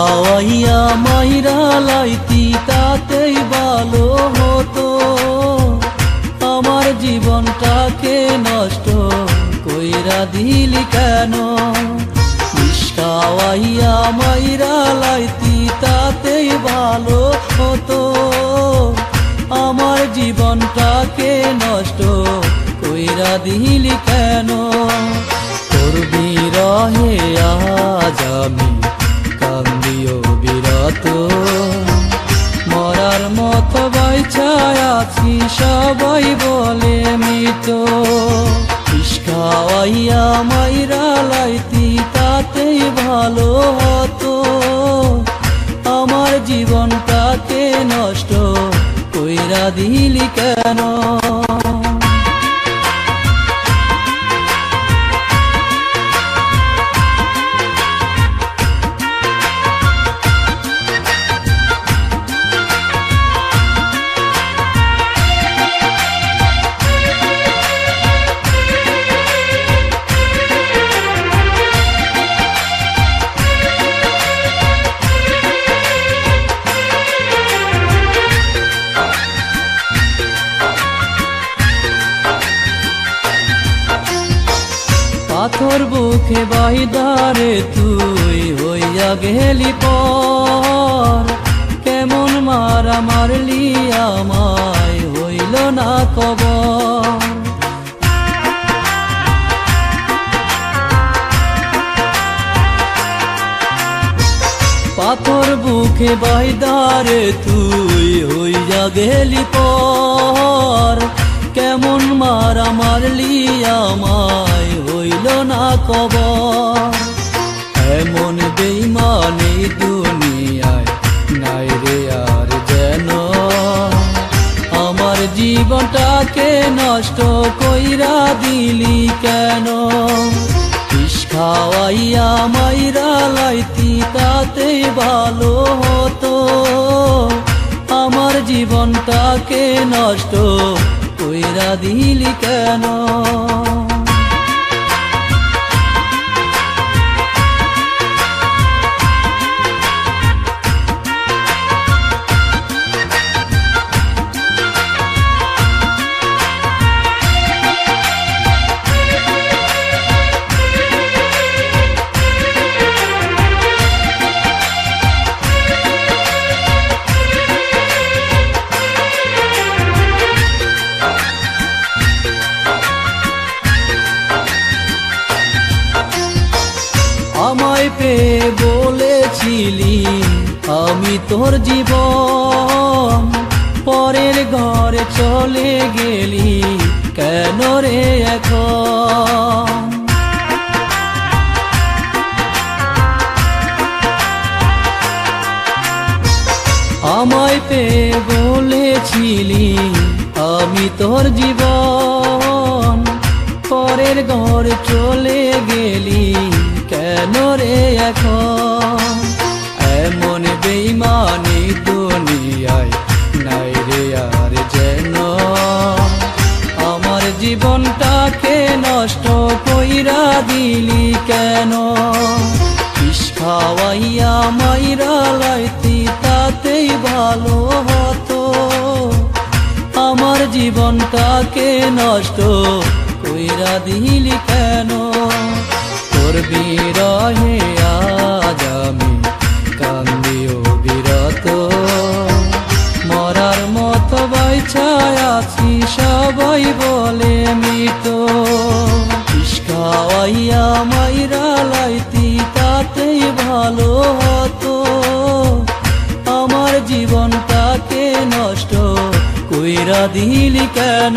খাওয়াইয়া মাইরা লাইতি, তাতেই ভালো হতো। আমার জীবনটাকে নষ্ট কইরা দিলি কেন? বিষ খাওয়াইয়া মাইরা লাইতি, তাতেই ভালো হতো। আমার জীবনটাকে নষ্ট কইরা দিলি কেন? করবি রহে সবাই বলে মৃত। ইস্কাওয়াইয়া মাইরা লাইতি, তাতেই ভালো হতো। আমার জীবনটাকে নষ্ট কইরা দিলি কেন? বুকে বাইদারে তুই হইয়া গেলি পর। কেমন মারা মারলি আমায় হইল না কবর পাথর বুকে বাইদারে তুই হইয়া গেলি পর। কেমন মারা মারলি আমায় হইল না কব এমন বেইমানি দুনিয়ায় নাই রে আর যেন। আমার জীবনটাকে নষ্ট কইরা দিলি কেন? খাওয়াইয়া মাইরা লাইতি, তাতে ভালো হতো। আমার জীবনটাকে নষ্ট কইরা দিলি কেন? বলেছিলি, আমি তোর জীবন পরের ঘরে চলে গেলি, কেন রে এখন? আমায় পেয়ে বলেছিলি, আমি তোর জীবন পরের ঘর চলে গেলি কেন রে এখন? এমন বেইমানি দুনিয়ায় নাই রে আর যেন। আমার জীবনটাকে নষ্ট কইরা দিলি কেন? বিষ খাওয়াইয়া মাইরা লাইতি, তাতেই ভালো হতো। আমার জীবনটাকে নষ্ট কইরা দিলি কেন? করবি রহে আজ আমি, কান্দিও বিরত। মরার মতো বাইছায় আছি, সবাই বলে মৃত। খাওয়াইয়া মাইরা লাইতি, তাতেই ভালো হতো। আমার জীবনটাকে নষ্ট কইরা দিলি কেন?